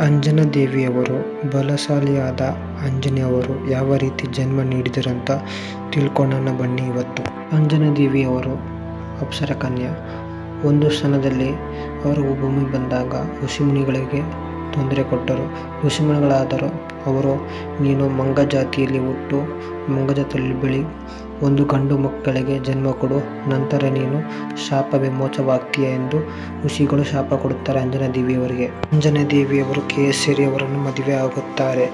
ಅಂಜನಾ ದೇವಿಯವರು ಬಲಶಾಲಿಯಾದ ಆಂಜನೇಯವರು ಯಾವ ರೀತಿ ಜನ್ಮ ನೀಡಿದರಂತ ತಿಳ್ಕೊಳ್ಳೋಣ ಬನ್ನಿ ಇವತ್ತು. ಅಂಜನಾದೇವಿಯವರು ಅಪ್ಸರ ಕನ್ಯಾ ಒಂದು ಸ್ಥಾನದಲ್ಲಿ ಅವರು ಭೂಮಿ ಬಂದಾಗ ಋಷಿಮುನಿಗಳಿಗೆ ತೊಂದರೆ ಕೊಟ್ಟರು. ಋಷಿಮುನಿಗಳಾದರು ಅವರು, ನೀನು ಮಂಗ ಜಾತಿಯಲ್ಲಿ ಹುಟ್ಟು ಮಂಗ ಜಾತಿಯಲ್ಲಿ ಬೆಳಿ, ಒಂದು ಗಂಡು ಮಕ್ಕಳಿಗೆ ಜನ್ಮ ಕೊಡು, ನಂತರ ನೀನು ಶಾಪ ವಿಮೋಚವಾಗ್ತೀಯ ಎಂದು ಋಷಿಗಳು ಶಾಪ ಕೊಡುತ್ತಾರೆ ಅಂಜನಾ ದೇವಿಯವರಿಗೆ. ಅಂಜನಾ ದೇವಿಯವರು ಕೇಸರಿ ಅವರನ್ನು ಮದುವೆ ಆಗುತ್ತಾರೆ.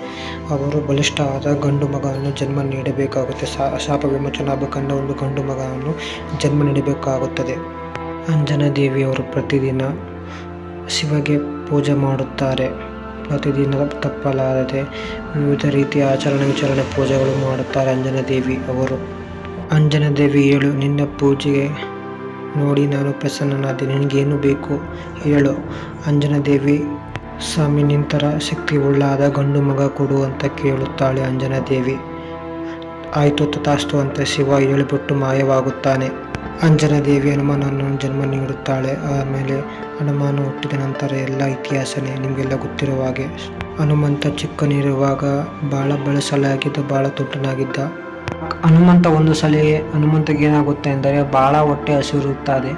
ಅವರು ಬಲಿಷ್ಠವಾದ ಗಂಡು ಮಗನನ್ನು ಜನ್ಮ ನೀಡಬೇಕಾಗುತ್ತೆ. ಶಾಪ ವಿಮೋಚನ ಒಂದು ಗಂಡು ಮಗನನ್ನು ಜನ್ಮ ನೀಡಬೇಕಾಗುತ್ತದೆ. ಅಂಜನಾ ದೇವಿಯವರು ಪ್ರತಿದಿನ ಶಿವಗೆ ಪೂಜೆ ಮಾಡುತ್ತಾರೆ. ಪ್ರತಿದಿನ ತಪ್ಪಲಾರದೆ ವಿವಿಧ ರೀತಿಯ ಆಚರಣೆ ವಿಚಾರಣೆ ಪೂಜೆಗಳು ಮಾಡುತ್ತಾರೆ ಅಂಜನಾದೇವಿ ಅವರು. ಅಂಜನಾದೇವಿ ಹೇಳು, ನಿನ್ನ ಪೂಜೆಗೆ ನೋಡಿ ನಾನು ಪ್ರಸನ್ನನಾದೆ, ನಿನಗೇನು ಬೇಕು ಹೇಳು. ಅಂಜನಾದೇವಿ ಸ್ವಾಮಿ, ನಿಂತರ ಶಕ್ತಿ ಉಳ್ಳಾದ ಗಂಡು ಮಗ ಕೊಡು ಅಂತ ಕೇಳುತ್ತಾಳೆ ಅಂಜನಾದೇವಿ. ಆಯಿತು, ತಥಾಸ್ತು ಅಂತ ಶಿವ ಹೇಳಿಬಿಟ್ಟು ಮಾಯವಾಗುತ್ತಾನೆ. ಅಂಜನಾ ದೇವಿ ಹನುಮಾನನ್ನು ಜನ್ಮ ನೀಡುತ್ತಾಳೆ. ಆಮೇಲೆ ಹನುಮಾನ ಹುಟ್ಟಿದ ನಂತರ ಎಲ್ಲ ಇತಿಹಾಸನೇ ನಿಮಗೆಲ್ಲ ಗೊತ್ತಿರುವ ಹಾಗೆ. ಹನುಮಂತ ಚಿಕ್ಕನಿರುವಾಗ ಭಾಳ ಬಳಸಲಾಗಿದ್ದು ಭಾಳ ದೊಡ್ಡನಾಗಿದ್ದ. ಹನುಮಂತ ಒಂದು ಸಲ ಹನುಮಂತಗೆ ಏನಾಗುತ್ತೆ ಎಂದರೆ ಭಾಳ ಹೊಟ್ಟೆ ಹಸಿರುತ್ತದೆ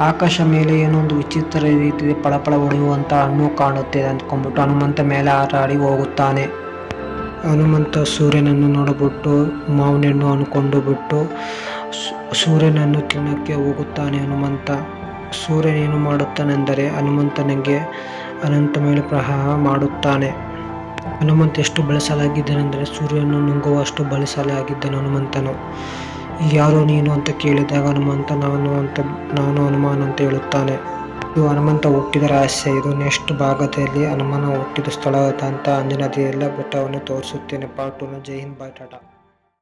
ಆಕಾಶ ಮೇಲೆ ಏನೋ ಒಂದು ವಿಚಿತ್ರ ರೀತಿ ಪಳಪಳ ಹೊಡೆಯುವಂಥ ಹಣ್ಣು ಕಾಣುತ್ತೆ ಅಂದ್ಕೊಂಡ್ಬಿಟ್ಟು ಹನುಮಂತ ಮೇಲೆ ಹಾರಾಡಿ ಹೋಗುತ್ತಾನೆ. ಹನುಮಂತ ಸೂರ್ಯನನ್ನು ನೋಡಿಬಿಟ್ಟು ಮಾವಿನ ಹಣ್ಣು ಅನ್ಕೊಂಡು ಬಿಟ್ಟು ಸೂರ್ಯನನ್ನು ತಿನ್ನಕ್ಕೆ ಹೋಗುತ್ತಾನೆ ಹನುಮಂತ. ಸೂರ್ಯನೇನು ಮಾಡುತ್ತಾನೆಂದರೆ ಹನುಮಂತನಿಗೆ ಅನಂತ ಮೇಲೆ ಪ್ರಹಾರ ಮಾಡುತ್ತಾನೆ. ಹನುಮಂತ ಎಷ್ಟು ಬಳಸಲಾಗಿದ್ದನೆಂದರೆ ಸೂರ್ಯನನ್ನು ನುಂಗುವಷ್ಟು ಬಳಸಲಾಗಿದ್ದನು ಹನುಮಂತನು. ಯಾರು ನೀನು ಅಂತ ಕೇಳಿದಾಗ ಹನುಮಂತ, ನಾನು ಅಂತ, ನಾನು ಹನುಮಾನ್ ಅಂತ ಹೇಳುತ್ತಾನೆ. ಇದು ಹನುಮಂತ ಹುಟ್ಟಿದ ರಹಸ್ಯ. ಇದು ನೆಕ್ಸ್ಟ್ ಭಾಗದಲ್ಲಿ ಹನುಮಾನ ಹುಟ್ಟಿದ ಸ್ಥಳ ಅಂತ ಅಂಜನಾದಿ ಎಲ್ಲ ಬೆಟ್ಟವನ್ನು ತೋರಿಸುತ್ತೇನೆ. ಪಾರ್ಟ್ ಟೂನ ಜೈ ಹಿಂದ್ ಬಾಯ್ ಟಾಟಾ.